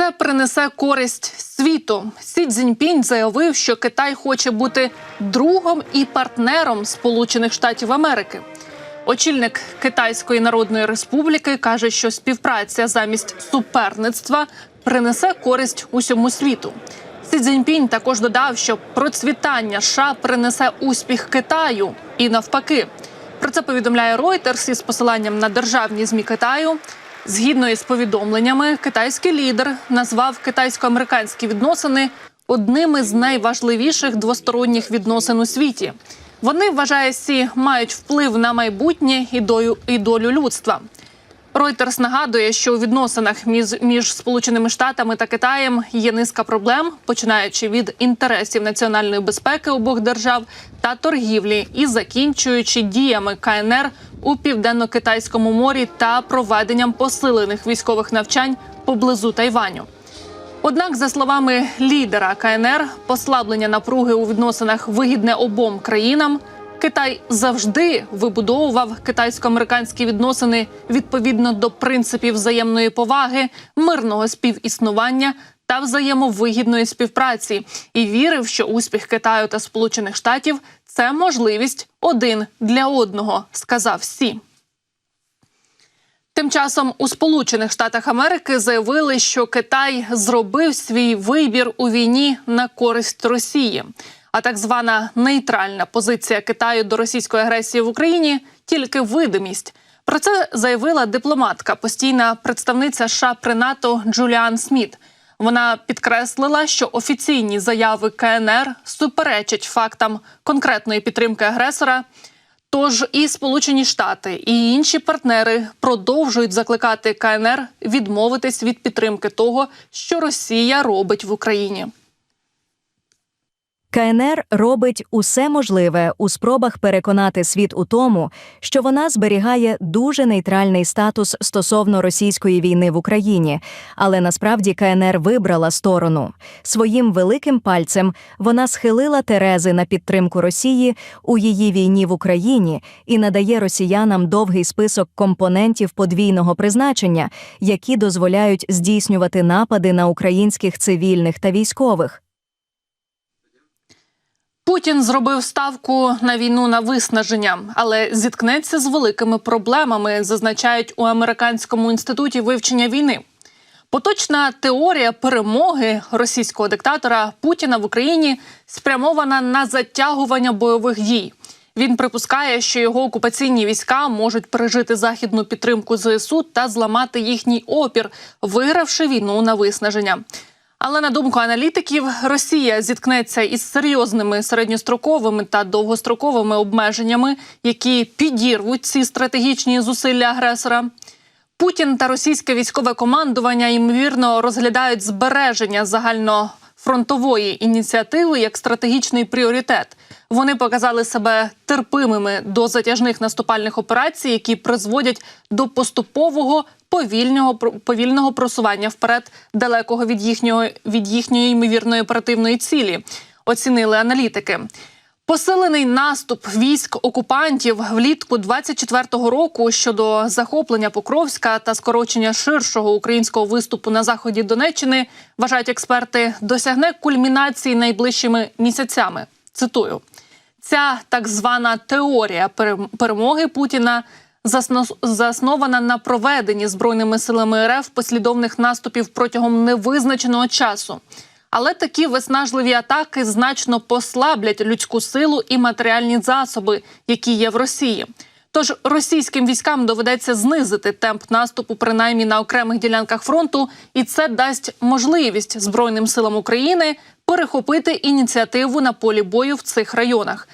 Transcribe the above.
Це принесе користь світу. Сі Цзіньпінь заявив, що Китай хоче бути другом і партнером Сполучених Штатів Америки. Очільник Китайської Народної Республіки каже, що співпраця замість суперництва принесе користь усьому світу. Сі Цзіньпінь також додав, що процвітання США принесе успіх Китаю і навпаки. Про це повідомляє Reuters із посиланням на державні змі Китаю. Згідно із повідомленнями, китайський лідер назвав китайсько-американські відносини одними з найважливіших двосторонніх відносин у світі. Вони вважає Сі мають вплив на майбутнє і долю, людства. Reuters нагадує, що у відносинах між, між Сполученими Штатами та Китаєм є низка проблем, починаючи від інтересів національної безпеки обох держав та торгівлі, і закінчуючи діями КНР у південно-китайському морі та проведенням посилених військових навчань поблизу Тайваню. Однак, за словами лідера КНР, послаблення напруги у відносинах вигідне обом країнам. Китай завжди вибудовував китайсько-американські відносини відповідно до принципів взаємної поваги, мирного співіснування та взаємовигідної співпраці, і вірив, що успіх Китаю та Сполучених Штатів це можливість один для одного, сказав Сі. Тим часом у Сполучених Штатах Америки заявили, що Китай зробив свій вибір у війні на користь Росії. А так звана нейтральна позиція Китаю до російської агресії в Україні тільки видимість. Про це заявила дипломатка, постійна представниця США при НАТО Джуліан Сміт. Вона підкреслила, що офіційні заяви КНР суперечать фактам конкретної підтримки агресора. Тож і Сполучені Штати, і інші партнери продовжують закликати КНР відмовитись від підтримки того, що Росія робить в Україні. КНР робить усе можливе у спробах переконати світ у тому, що вона зберігає дуже нейтральний статус стосовно російської війни в Україні, але насправді КНР вибрала сторону. Своїм великим пальцем вона схилила Терези на підтримку Росії у її війні в Україні і надає росіянам довгий список компонентів подвійного призначення, які дозволяють здійснювати напади на українських цивільних та військових. Путін зробив ставку на війну на виснаження, але зіткнеться з великими проблемами, зазначають у американському інституті вивчення війни. Поточна теорія перемоги російського диктатора Путіна в Україні спрямована на затягування бойових дій. Він припускає, що його окупаційні війська можуть пережити західну підтримку ЗСУ та зламати їхній опір, вигравши війну на виснаження. Але на думку аналітиків, Росія зіткнеться із серйозними середньостроковими та довгостроковими обмеженнями, які підірвуть ці стратегічні зусилля агресора. Путін та російське військове командування ймовірно розглядають збереження загальнофронтової ініціативи як стратегічний пріоритет. Вони показали себе терпимими до затяжних наступальних операцій, які призводять до поступового повільного повільного просування вперед далекого від їхнього від їхньої ймовірної оперативної цілі. Оцінили аналітики. Посилений наступ військ окупантів влітку 24-го року щодо захоплення Покровська та скорочення ширшого українського виступу на заході Донеччини вважають експерти, досягне кульмінації найближчими місяцями. Цитую, ця так звана теорія перемоги Путіна заснована на проведенні збройними силами РФ послідовних наступів протягом невизначеного часу. Але такі виснажливі атаки значно послаблять людську силу і матеріальні засоби, які є в Росії. Тож російським військам доведеться знизити темп наступу, принаймні на окремих ділянках фронту, і це дасть можливість Збройним силам України перехопити ініціативу на полі бою в цих районах.